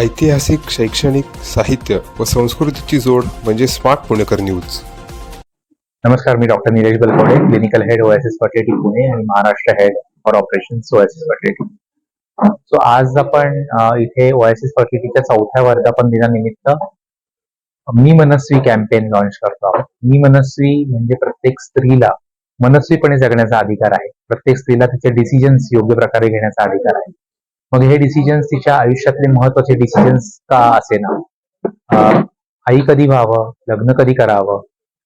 ऐतिहासिक शैक्षणिक साहित्य व संस्कृतीची जोड म्हणजे स्मार्ट पुणेकर न्यूज. नमस्कार मी doctor Nilesh Balkode clinical head OSS fertility Pune आणि Maharashtra head for operation OSS fertility so आज आपण इथे ओएसएस फर्टिलिटीच्या चौथ्या वर्धापन दिनानिमित्त मी मनस्वी कॅम्पेन लॉन्च करतो आहोत. मी मनस्वी म्हणजे प्रत्येक स्त्रीला मनस्वीपणे जगण्याचा अधिकार आहे. प्रत्येक स्त्रीला तिचे डिसिजन्स योग्य प्रकारे घेण्याचा अधिकार आहे. मग हे डिसिजन्स तिच्या आयुष्यातले महत्त्वाचे डिसिजन्स का असे ना आई कधी व्हावं? लग्न कधी करावं?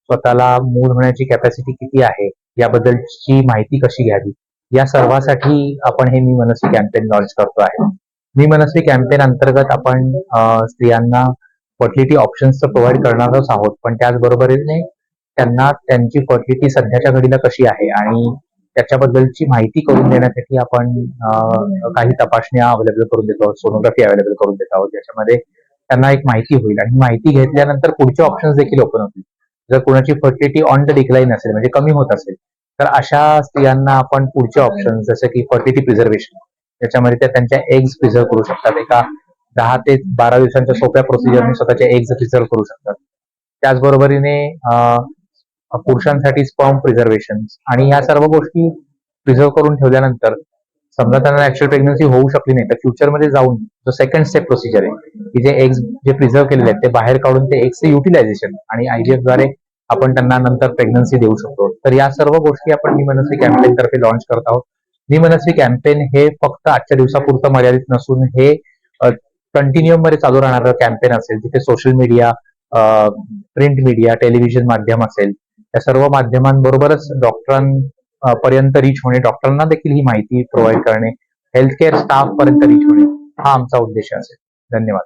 स्वतःला मूल होण्याची कॅपॅसिटी किती आहे? याबद्दलची माहिती कशी घ्यावी? या सर्वासाठी आपण हे मी मनस्वी कॅम्पेन लॉन्च करतो आहे. मी मनस्वी कॅम्पेन अंतर्गत आपण स्त्रियांना फर्टिलिटी ऑप्शन्स तर प्रोव्हाइड करणारच आहोत. पण त्याचबरोबरीने त्यांना त्यांची फर्टिलिटी सध्याच्या घडीला कशी आहे? आणि त्याच्याबद्दलची माहिती करून देण्यासाठी आपण काही तपासण्या अवेलेबल करून देतो आहोत सोनोग्राफी अवेलेबल करून देत आहोत. ज्याच्यामध्ये त्यांना एक माहिती होईल. आणि माहिती घेतल्यानंतर पुढचे ऑप्शन्स देखील ओपन होतील. जर कोणाची फर्टिलिटी ऑन द डिक्लाईन असेल म्हणजे कमी होत असेल तर अशा स्त्रियांना आपण पुढचे ऑप्शन जसं की फर्टिलिटी प्रिझर्वेशन त्याच्यामध्ये त्या त्यांच्या एग्ज प्रिझर्व करू शकतात. एका दहा ते बारा दिवसांच्या सोप्या प्रोसिजरने स्वतःचे एग्ज प्रिझर्व करू शकतात. त्याचबरोबरीने पुरुषांसाठी स्पर्म प्रिझर्वेशन आणि या सर्व गोष्टी प्रिझर्व करून ठेवल्यानंतर समजा त्यांना ऍक्च्युअल प्रेग्नन्सी होऊ शकली नाही तर फ्युचरमध्ये जाऊन जो सेकंड स्टेप प्रोसिजर आहे की जे एग्स जे प्रिझर्व केलेले आहेत ते बाहेर काढून ते एग्सचे युटिलायझेशन आणि आयजीएफद्वारे आपण त्यांना नंतर प्रेग्नन्सी देऊ शकतो. तर या सर्व गोष्टी आपण मी कॅम्पेन तर्फे लॉन्च करत आहोत. मी कॅम्पेन हे फक्त आजच्या दिवसापुरतं मर्यादित नसून हे कंटिन्युअममध्ये चालू राहणारं कॅम्पेन असेल तिथे social media print media television माध्यम असेल या सर्व माध्यमांबरोबरच डॉक्टरां पर्यंत रीच होणे डॉक्टरांना देखील ही माहिती प्रोव्हाइड करणे हेल्थ केअर स्टाफ पर्यंत रीच होणे हा आमचा उद्देश असेल. धन्यवाद.